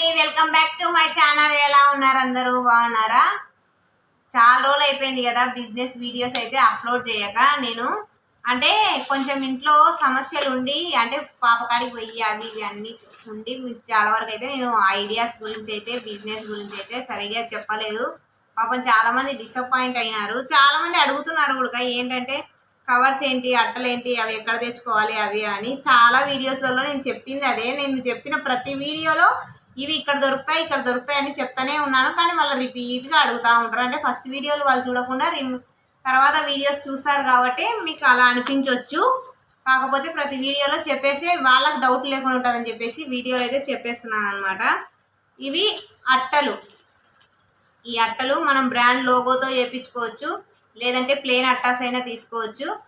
అండి. Welcome back to my channel ఎలా ఉన్నారు అందరూ? బాగున్నారా? చాలా రోజులు అయిపోయింది కదా బిజినెస్ వీడియోస్ అయితే అప్లోడ్ చేయక. నేను అంటే కొంచెం ఇంట్లో సమస్యలు ఉండి అంటే పాపకాడికి పోయి అవి ఇవి అన్నీ ఉండి మీకు చాలా వరకు అయితే నేను ఐడియాస్ గురించి అయితే బిజినెస్ గురించి అయితే సరిగా చెప్పలేదు. పాపం చాలామంది డిసప్పాయింట్ అయినారు. చాలామంది అడుగుతున్నారు కూడా ఏంటంటే కవర్స్ ఏంటి అట్టలు ఏంటి అవి ఎక్కడ తెచ్చుకోవాలి అవి అని. చాలా వీడియోస్లలో నేను చెప్పింది అదే. నేను చెప్పిన ప్రతి వీడియోలో ఇవి ఇక్కడ దొరుకుతాయి ఇక్కడ దొరుకుతాయి అని చెప్తానే ఉన్నాను. కానీ వాళ్ళు రిపీట్గా అడుగుతూ ఉంటారు. అంటే ఫస్ట్ వీడియోలు వాళ్ళు చూడకుండా రిమ్- తర్వాత వీడియోస్ చూస్తారు కాబట్టి మీకు అలా అనిపించవచ్చు కాకపోతే ప్రతి వీడియోలో చెప్పేసి వాళ్ళకి డౌట్ లేకుండా ఉంటుందని చెప్పేసి వీడియోలో అయితే చెప్పేస్తున్నాను అనమాట ఇవి అట్టలు. ఈ అట్టలు మనం బ్రాండ్ లోగోతో చేపించుకోవచ్చు. లేదంటే ప్లేన్ అట్టాస్ అయినా తీసుకోవచ్చు.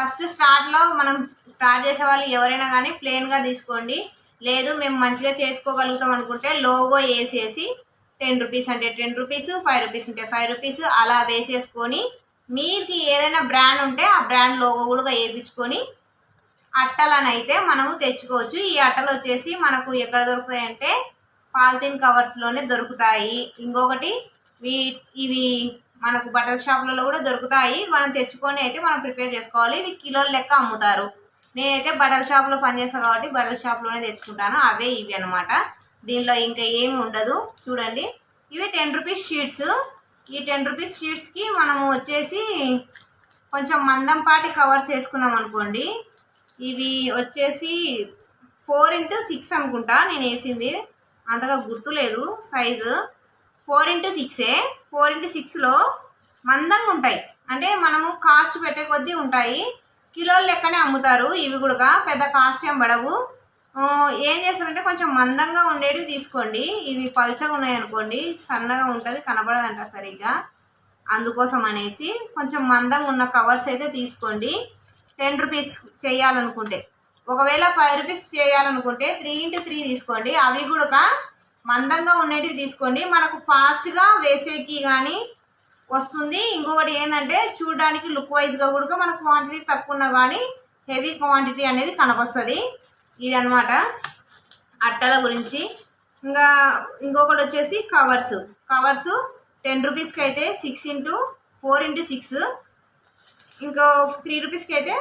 ఫస్ట్ స్టార్ట్లో మనం స్టార్ట్ చేసే వాళ్ళు ఎవరైనా కానీ ప్లేన్గా తీసుకోండి. లేదు మేము మంచిగా చేసుకోగలుగుతాం అనుకుంటే లోగో వేసేసి టెన్ రూపీస్ అంటే టెన్ రూపీస్ ఫైవ్ రూపీస్ ఉంటే ఫైవ్ రూపీస్ అలా వేసేసుకొని మీకు ఏదైనా బ్రాండ్ ఉంటే ఆ బ్రాండ్ లోగో కూడా వేయించుకొని అట్టలను అయితే మనము తెచ్చుకోవచ్చు. ఈ అట్టలు వచ్చేసి మనకు ఎక్కడ దొరుకుతాయి అంటే పాలిథిన్ కవర్స్లోనే దొరుకుతాయి. ఇంకొకటి వీ ఇవి మనకు బట్టల షాపులలో కూడా దొరుకుతాయి. మనం తెచ్చుకొని అయితే మనం ప్రిపేర్ చేసుకోవాలి. ఇవి కిలోల లెక్క అమ్ముతారు. నేనైతే బట్టల షాప్లో పనిచేస్తాను కాబట్టి బట్టల షాప్లోనే తెచ్చుకుంటాను. అవే ఇవి అనమాట దీనిలో ఇంకా ఏమి ఉండదు. చూడండి. ఇవి టెన్ రూపీస్ షీట్స్. ఈ టెన్ రూపీస్ షీట్స్కి మనము వచ్చేసి కొంచెం మందంపాటి కవర్స్ వేసుకున్నాం అనుకోండి. ఇవి వచ్చేసి ఫోర్ ఇంటూ సిక్స్ అనుకుంటా నేను వేసింది. అంతగా గుర్తులేదు సైజు ఫోర్ ఇంటూ సిక్సే ఫోర్ ఇంటూ సిక్స్లో మందంగా ఉంటాయి. అంటే మనము కాస్ట్ పెట్టే కొద్దీ ఉంటాయి. కిలోలు లెక్కనే అమ్ముతారు. ఇవి కూడా పెద్ద కాస్ట్ ఏం పడవు. ఏం చేస్తారంటే కొంచెం మందంగా ఉండేవి తీసుకోండి. ఇవి పల్చగా ఉన్నాయనుకోండి సన్నగా ఉంటుంది కనబడదంట సరిగ్గా. అందుకోసం అనేసి కొంచెం మందంగా ఉన్న కవర్స్ అయితే తీసుకోండి. టెన్ రూపీస్ చేయాలనుకుంటే. ఒకవేళ ఫైవ్ రూపీస్ చేయాలనుకుంటే త్రీ ఇంటూ త్రీ తీసుకోండి. అవి కూడా మందంగా ఉండేటివి తీసుకోండి. మనకు ఫాస్ట్గా వేసేకి కానీ వస్తుంది. ఇంకొకటి ఏంటంటే చూడడానికి లుక్ వైజ్గా కూడా మన క్వాంటిటీ తక్కువ ఉన్నా కానీ హెవీ క్వాంటిటీ అనేది కనపస్తుంది. ఇది అనమాట అట్టల గురించి. ఇంకా ఇంకొకటి వచ్చేసి కవర్స్ కవర్స్ టెన్ రూపీస్కి అయితే six into four into six ఇంకో త్రీ రూపీస్కి అయితే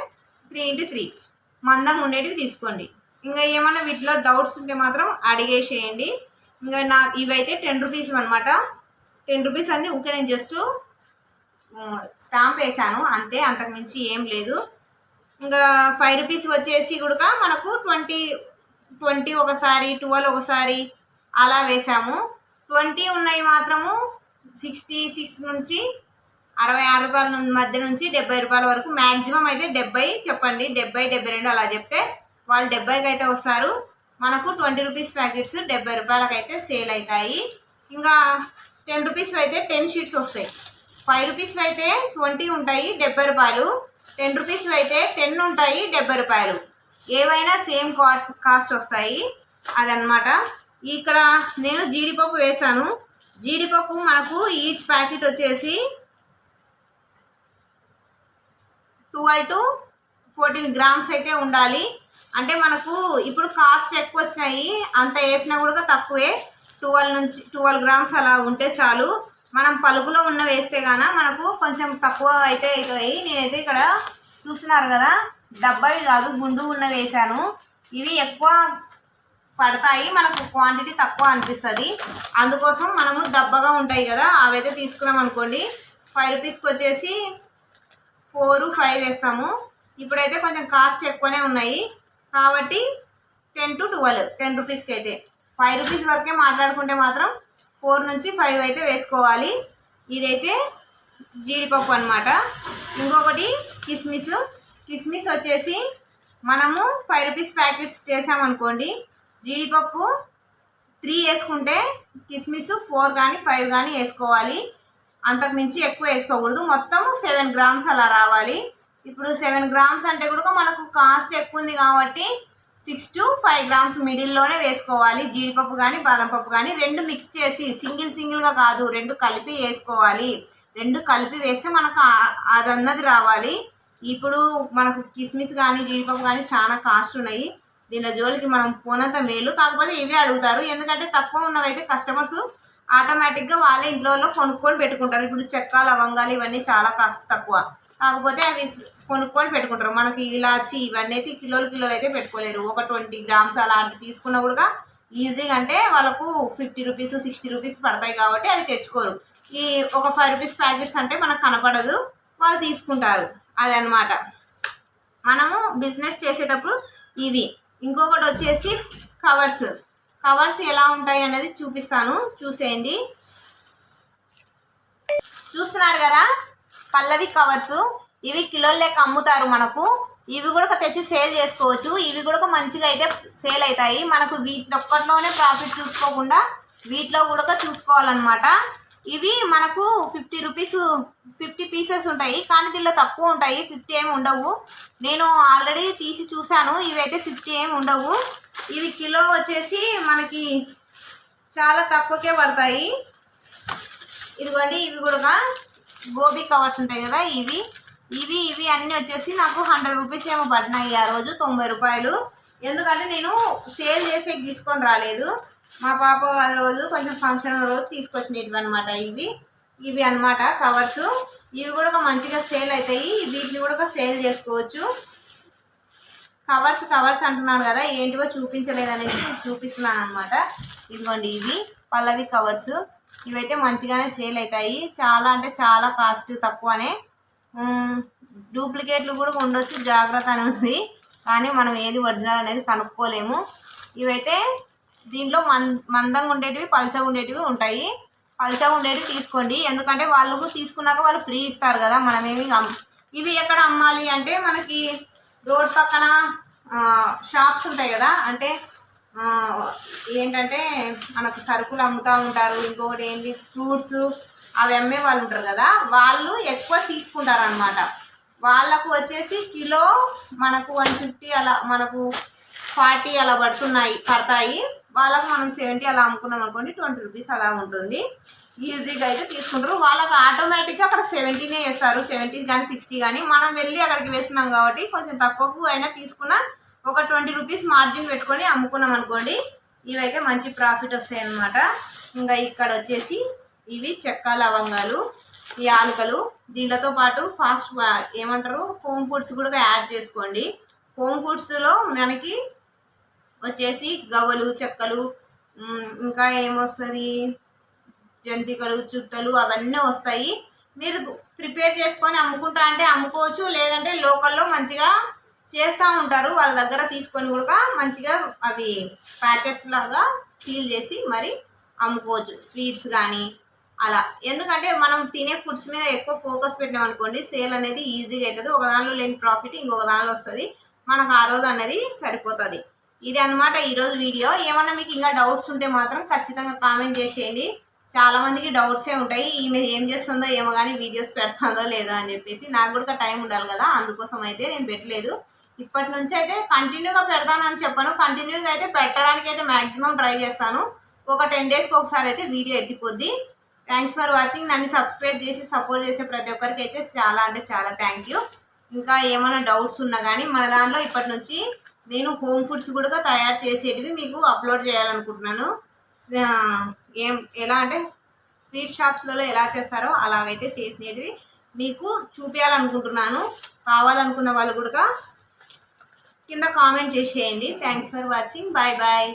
త్రీ ఇంటూ త్రీ మందంగా ఉండేటివి తీసుకోండి. ఇంకా ఏమైనా వీటిలో డౌట్స్ ఉంటే మాత్రం అడిగేసేయండి. ఇంకా నా ఇవైతే టెన్ రూపీస్ అనమాట టెన్ రూపీస్ అన్ని ఊకే నేను జస్ట్ స్టాంప్ వేసాను అంతే అంతకుమించి ఏం లేదు. ఇంకా ఫైవ్ రూపీస్ వచ్చేసి కూడా మనకు ట్వంటీ ట్వంటీ ఒకసారి ట్వెల్వ్ ఒకసారి అలా వేసాము ట్వంటీ ఉన్నాయి మాత్రము సిక్స్టీ సిక్స్ నుంచి అరవై ఆరు రూపాయల మధ్య నుంచి డెబ్బై రూపాయల వరకు. మ్యాక్సిమం అయితే డెబ్బై చెప్పండి. డెబ్బై డెబ్బై రెండు అలా చెప్తే వాళ్ళు డెబ్బైకి అయితే వస్తారు. మనకు ట్వంటీ రూపీస్ ప్యాకెట్స్ డెబ్బై రూపాయలకి అయితే సేల్ అవుతాయి. ఇంకా టెన్ రూపీస్ అయితే టెన్ షీట్స్ వస్తాయి. ఫైవ్ రూపీస్ అయితే ట్వంటీ ఉంటాయి డెబ్బై రూపాయలు. టెన్ రూపీస్ అయితే టెన్ ఉంటాయి డెబ్బై రూపాయలు. ఏవైనా సేమ్ కాస్ట్ కాస్ట్ వస్తాయి. అదనమాట. ఇక్కడ నేను జీడిపప్పు వేసాను జీడిపప్పు మనకు ఈచ్ ప్యాకెట్ వచ్చేసి ట్వెల్వ్ టు ఫోర్టీన్ గ్రామ్స్ అయితే ఉండాలి. అంటే మనకు ఇప్పుడు కాస్ట్ ఎక్కువ వచ్చినాయి. అంత వేసినా కూడా తక్కువే. ట్వెల్వ్ నుంచి ట్వెల్వ్ గ్రామ్స్ అలా ఉంటే చాలు. మనం పలుకులో ఉన్న వేస్తే గాన మనకు కొంచెం తక్కువ అయితే అవుతాయి. నేనైతే ఇక్కడ చూస్తున్నారు కదా డబ్బావి కాదు గుండు ఉన్న వేసాను ఇవి ఎక్కువ పడతాయి మనకు క్వాంటిటీ తక్కువ అనిపిస్తుంది. అందుకోసం మనము దబ్బగా ఉంటాయి కదా అవైతే తీసుకున్నాం అనుకోండి. ఫైవ్ రూపీస్కి వచ్చేసి ఫోర్ ఫైవ్ వేస్తాము. ఇప్పుడైతే కొంచెం కాస్ట్ ఎక్కువనే ఉన్నాయి. కాబట్టి టెన్ టు ట్వెల్వ్ టెన్ రూపీస్కి అయితే. ఫైవ్ రూపీస్ వరకే మాట్లాడుకుంటే మాత్రం ఫోర్ నుంచి ఫైవ్ అయితే వేసుకోవాలి. ఇదైతే జీడిపప్పు అనమాట ఇంకొకటి కిస్మిస్. కిస్మిస్ వచ్చేసి మనము ఫైవ్ రూపీస్ ప్యాకెట్స్ చేసామనుకోండి జీడిపప్పు త్రీ వేసుకుంటే కిస్మిస్ ఫోర్ కానీ ఫైవ్ కానీ వేసుకోవాలి. అంతకు మించి ఎక్కువ వేసుకోకూడదు. మొత్తం సెవెన్ గ్రామ్స్ అలా రావాలి. ఇప్పుడు సెవెన్ గ్రామ్స్ అంటే కూడా మనకు కాస్ట్ ఎక్కువ ఉంది కాబట్టి సిక్స్ టు ఫైవ్ గ్రామ్స్ మిడిల్లోనే వేసుకోవాలి. జీడిపప్పు కానీ బాదం పప్పు కానీ రెండు మిక్స్ చేసి సింగిల్ సింగిల్గా కాదు రెండు కలిపి వేసుకోవాలి. రెండు కలిపి వేస్తే మనకు అదన్నది రావాలి. ఇప్పుడు మనకు కిస్మిస్ కానీ జీడిపప్పు కానీ చాలా కాస్ట్ ఉన్నాయి. దీని జోలికి మనం పోనంత మేలు. కాకపోతే ఇవే అడుగుతారు. ఎందుకంటే తక్కువ ఉన్నవైతే కస్టమర్స్ ఆటోమేటిక్గా వాళ్ళే ఇంట్లో కొనుక్కొని పెట్టుకుంటారు. ఇప్పుడు చెక్క లవంగాలు ఇవన్నీ చాలా కాస్ట్ తక్కువ. కాకపోతే అవి కొనుక్కొని పెట్టుకుంటారు. మనకి ఇలాచి ఇవన్నీ అయితే కిలోలు కిలోలు అయితే పెట్టుకోలేరు. ఒక ట్వంటీ గ్రామ్స్ అలాంటి తీసుకున్నా కూడా ఈజీగా అంటే వాళ్ళకు ఫిఫ్టీ రూపీస్ సిక్స్టీ రూపీస్ పడతాయి కాబట్టి అవి తెచ్చుకోరు. ఈ ఒక ఫైవ్ రూపీస్ ప్యాకెట్స్ అంటే మనకు కనపడదు. వాళ్ళు తీసుకుంటారు. అదనమాట మనము బిజినెస్ చేసేటప్పుడు ఇవి. ఇంకొకటి వచ్చేసి కవర్స్. కవర్స్ ఎలా ఉంటాయి అనేది చూపిస్తాను. చూసేయండి. చూస్తున్నారు కదా? పల్లవి కవర్స్. ఇవి కిలోల లెక్క అమ్ముతారు మనకు. ఇవి కూడా తెచ్చి సేల్ చేసుకోవచ్చు. ఇవి కూడా మంచిగా అయితే సేల్ అవుతాయి. మనకు వీటి ఒక్కట్లోనే ప్రాఫిట్ చూసుకోకుండా వీటిలో కూడా చూసుకోవాలన్నమాట. ఇవి మనకు ఫిఫ్టీ రూపీస్ ఫిఫ్టీ పీసెస్ ఉంటాయి. కానీ దీనిలో తక్కువ ఉంటాయి. ఫిఫ్టీ ఏమి ఉండవు. నేను ఆల్రెడీ తీసి చూశాను. ఇవైతే ఫిఫ్టీ ఏమి ఉండవు. ఇవి కిలో వచ్చేసి మనకి చాలా తక్కువకే పడతాయి. ఇదిగోండి ఇవి కూడా గోబీ కవర్స్ ఉంటాయి కదా ఇవి. ఇవి ఇవి అన్నీ వచ్చేసి నాకు హండ్రెడ్ రూపీస్ ఏమో పడినాయి ఆ రోజు తొంభై రూపాయలు. ఎందుకంటే నేను సేల్ చేసే తీసుకొని రాలేదు. మా పాప వాళ్ళ రోజు కొంచెం ఫంక్షన్ రోజు తీసుకొచ్చినవి అనమాట ఇవి. ఇవి అన్నమాట కవర్స్ ఇవి కూడా మంచిగా సేల్ అవుతాయి వీటిని కూడా సేల్ చేసుకోవచ్చు. కవర్స్ కవర్స్ అంటున్నాను కదా ఏంటివో చూపించలేదు అనేది చూపిస్తున్నాను అనమాట ఇదిగోండి ఇవి పల్లవి కవర్స్ ఇవైతే మంచిగానే సేల్ అవుతాయి చాలా అంటే చాలా కాస్ట్ తక్కువనే. డూప్లికేట్లు కూడా ఉండొచ్చు జాగ్రత్త అని ఉంది. కానీ మనం ఏది ఒరిజినల్ అనేది కనుక్కోలేము. ఇవైతే దీంట్లో మన్ మందంగా ఉండేటివి పల్చగా ఉండేటివి ఉంటాయి. పల్చగా ఉండేటివి తీసుకోండి. ఎందుకంటే వాళ్ళు తీసుకున్నాక వాళ్ళు ఫ్రీ ఇస్తారు కదా మనమేమి ఇవి ఎక్కడ అమ్మాలి అంటే మనకి రోడ్ పక్కన షాప్స్ ఉంటాయి కదా అంటే ఏంటంటే మనకు సరుకులు అమ్ముతూ ఉంటారు. ఇంకొకటి ఏంటి? ఫ్రూట్స్ అవి అమ్మే వాళ్ళు ఉంటారు కదా వాళ్ళు ఎక్కువ తీసుకుంటారు అనమాట వాళ్ళకు వచ్చేసి కిలో మనకు వన్ ఫిఫ్టీ అలా మనకు ఫార్టీ అలా పడుతున్నాయి పడతాయి. వాళ్ళకు మనం సెవెంటీ అలా అమ్ముకున్నాం అనుకోండి ట్వంటీ రూపీస్ అలా ఉంటుంది. ఈజీగా అయితే తీసుకుంటారు. వాళ్ళకి ఆటోమేటిక్గా అక్కడ సెవెంటీనే వేస్తారు. సెవెంటీ కానీ సిక్స్టీ కానీ. మనం వెళ్ళి అక్కడికి వేసినాం కాబట్టి కొంచెం తక్కువకు అయినా తీసుకున్న ఒక ట్వంటీ రూపీస్ మార్జిన్ పెట్టుకొని అమ్ముకున్నాం అనుకోండి ఇవైతే మంచి ప్రాఫిట్ వస్తాయి అన్నమాట. ఇంకా ఇక్కడ వచ్చేసి ఇవి చెక్క లవంగాలు ఈ ఆలుకలు పాటు ఫాస్ట్ ఏమంటారు? హోమ్ ఫుడ్స్ కూడా యాడ్ చేసుకోండి. హోమ్ ఫుడ్స్లో మనకి వచ్చేసి గవ్వలు చెక్కలు ఇంకా ఏమొస్తుంది? జంతికలు చుట్టలు అవన్నీ వస్తాయి. మీరు ప్రిపేర్ చేసుకొని అమ్ముకుంటా అంటే అమ్ముకోవచ్చు లేదంటే లోకల్లో మంచిగా చేస్తూ ఉంటారు. వాళ్ళ దగ్గర తీసుకొని కూడా మంచిగా అవి ప్యాకెట్స్ లాగా సీల్ చేసి మరి అమ్ముకోవచ్చు. స్వీట్స్ కానీ అలా. ఎందుకంటే మనం తినే ఫుడ్స్ మీద ఎక్కువ ఫోకస్ పెట్టామనుకోండి అనుకోండి సేల్ అనేది ఈజీగా అవుతుంది ఒక దానిలో లేని ప్రాఫిట్ ఇంకొక దానిలో వస్తుంది. మనకు ఆ రోజు అనేది సరిపోతుంది. ఇది అనమాట ఈరోజు వీడియో. ఏమన్నా మీకు ఇంకా డౌట్స్ ఉంటే మాత్రం ఖచ్చితంగా కామెంట్ చేసేయండి. చాలామందికి డౌట్సే ఉంటాయి. ఈమె ఏం చేస్తుందో ఏమో కానీ వీడియోస్ పెడుతుందో లేదో అని చెప్పేసి నాకు కూడా టైం ఉండాలి కదా. అందుకోసం అయితే నేను పెట్టలేదు. ఇప్పటి నుంచి అయితే కంటిన్యూగా పెడతానని చెప్పాను. కంటిన్యూగా అయితే పెట్టడానికి అయితే మ్యాక్సిమం ట్రై చేస్తాను. ఒక టెన్ డేస్కి ఒకసారి అయితే వీడియో ఎత్తిపోద్ది. Thanks for watching. నన్ను సబ్స్క్రైబ్ చేసి సపోర్ట్ చేసే ప్రతి ఒక్కరికి అయితే చాలా అంటే చాలా థ్యాంక్ యూ. ఇంకా ఏమైనా డౌట్స్ ఉన్నా కానీ మన దానిలో ఇప్పటి నుంచి నేను హోమ్ ఫుడ్స్ కూడా తయారు చేసేటివి మీకు అప్లోడ్ చేయాలనుకుంటున్నాను. ఏం ఎలా అంటే స్వీట్ షాప్స్లలో ఎలా చేస్తారో అలాగైతే చేసినవి మీకు చూపించాలనుకుంటున్నాను కావాలనుకున్న వాళ్ళు కూడా కింద కామెంట్ చేసేయండి. Thanks for watching. Bye bye.